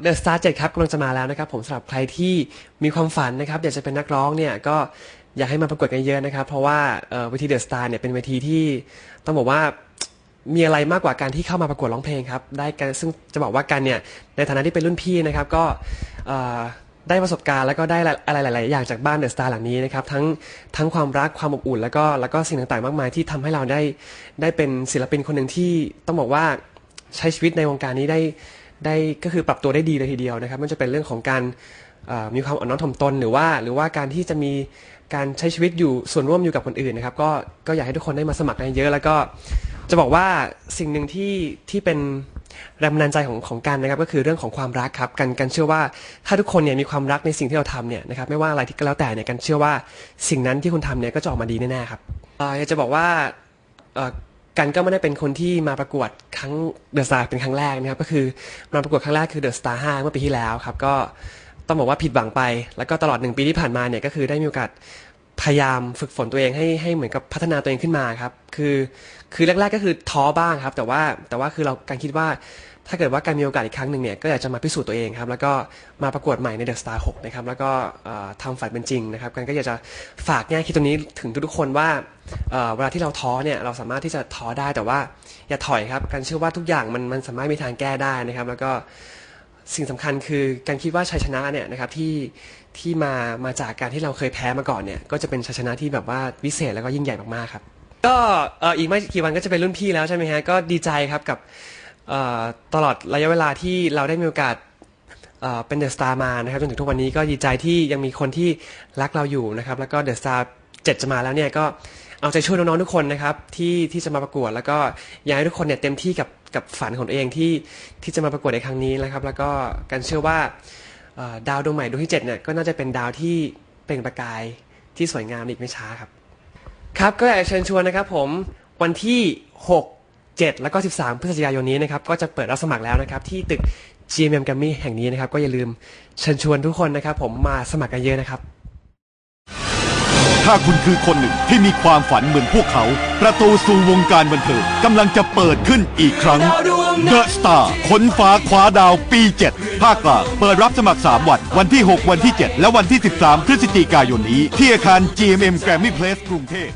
เดอะสตาร์เจ็ดครับกำลังจะมาแล้วนะครับผมสำหรับใครที่มีความฝันนะครับอยากจะเป็นนักร้องเนี่ยก็อยากให้มาประกวดกันเยอะนะครับ เพราะว่าเวทีเดอะสตาร์เนี่ยเป็นเวทีที่ต้องบอกว่ามีอะไรมากกว่าการที่เข้ามาประกวดร้องเพลงครับได้กันซึ่งจะบอกว่ากันเนี่ยในฐานะที่เป็นรุ่นพี่นะครับก็ได้ประสบการณ์แล้วก็ได้อะไรหลาย ๆ อย่างจากบ้านเดอะสตาร์หลังนี้นะครับทั้งทั้งความรักความอบอุ่น แล้วก็แล้วก็สิ่งต่าง ๆ มากมายที่ทำให้เราได้ได้เป็นศิลปินคนหนึ่งที่ต้องบอกว่าใช้ชีวิตในวงการนี้ได้ ได้ก็คือปรับตัวได้ดีเลยทีเดียวนะครับมันจะเป็นเรื่องของการมีความอ่อนน้อมถ่อมตนหรือว่า หรือว่าการที่จะมีการใช้ชีวิตอยู่ส่วนร่วมอยู่กับคนอื่นนะครับ ก็ก็อยากให้ทุกคนได้มาสมัครกันเยอะ แล้วก็จะบอกว่าสิ่งหนึ่งที่ที่เป็นแรงบันดาลใจของของกันนะครับ ก็คือเรื่องของความรักครับกันกันเชื่อว่าถ้าทุกคนเนี่ยมีความรักในสิ่งที่เราทำเนี่ยนะครับไม่ว่าอะไรที่ก็แล้วแต่เนี่ยกันเชื่อว่าสิ่งนั้นที่คุณทำเนี่ยก็จะออกมาดีแน่ๆครับอ่ออยากจะบอกว่า กันก็ไม่ได้เป็นคนที่มาประกวดครั้งเดอะสตาร์เป็นครั้งแรกนะครับก็คือมาประกวดครั้งแรกคือเดอะสตาร์ห้าเมื่อปีที่แล้วครับก็ต้องบอกว่าผิดหวังไป แล้วก็ตลอดหนึ่งปีที่ผ่านมาเนี่ยก็คือได้มีโอกาสพยายามฝึกฝนตัวเองให้ให้เหมือนกับพัฒนาตัวเองขึ้นมาครับคือคือแรก ๆก็คือท้อบ้างครับ แต่ว่าแต่ว่าคือเราการคิดว่า ถ้าเกิดว่าการมีโอกาสอีกครั้งหนึ่งเนี่ยก็อยากจะมาพิสูจน์ตัวเองครับ แล้วก็มาประกวดใหม่ในเดอะสตาร์หกนะครับ แล้วก็เอ่อทำฝันเป็นจริงนะครับกันก็อยากจะฝากแง่คิดตรงนี้ถึงทุกๆคนว่าเอ่อเวลาที่เราท้อเนี่ยเราสามารถที่จะท้อได้แต่ว่าอย่าถอยครับการเชื่อว่าทุกอย่างมันมันสามารถมีทางแก้ได้นะครับ แล้วก็สิ่งสำคัญคือการคิดว่าชัยชนะเนี่ยนะครับที่ที่มามาจากการที่เราเคยแพ้มาก่อนเนี่ยก็จะเป็นชัยชนะที่แบบว่าวิเศษแล้วก็ยิ่งใหญ่มากๆครับ ก็เอ่ออีกไม่กี่วันก็จะเป็นรุ่นพี่แล้วใช่ไหมฮะก็ดีใจครับกับ ตลอดระยะเวลาที่เราได้มีโอกาสเป็นเดอะสตาร์มานะครับจนถึงทุกวันนี้ก็ดีใจที่ยังมีคนที่รักเราอยู่นะครับแล้วก็เดอะสตาร์เจ็ดจะมาแล้วเนี่ยก็เอาใจช่วยน้องๆทุกคนนะครับที่ที่จะมาประกวด แล้วก็อยากให้ทุกคนเนี่ยเต็มที่กับกับฝันของตัวเองที่ที่จะมาประกวดในครั้งนี้นะครับ แล้วก็การเชื่อว่าดาวดวงใหม่ดวงที่เจ็ดเนี่ยก็น่าจะเป็นดาวที่เปล่งประกายที่สวยงามอีกไม่ช้าครับ ครับก็อยากจะเชิญชวนนะครับผมวันที่ 6 7 แล้วก็ 13 พฤศจิกายนนี้นะครับก็จะเปิดรับสมัครแล้วนะครับที่ตึก GMM g r a m m y แห่งนี้นะครับก็อย่าลืมเชิญชวนทุกคนนะครับผมมาสมัครกันเยอะนะครับ ถ้าคุณคือคนหนึ่งที่มีความฝันเหมือนพวกเขา ประตูสู่วงการบันเทิงกำลังจะเปิดขึ้นอีกครั้ง The Star ค้นฟ้าคว้าดาวปี 7 ภาคกลางเปิดรับสมัคร 3 วัน วันที่ 6 วันที่ 7 และวันที่ 13 พฤศจิกายนนี้ ที่อาคาร GMM Grammy Place กรุงเทพ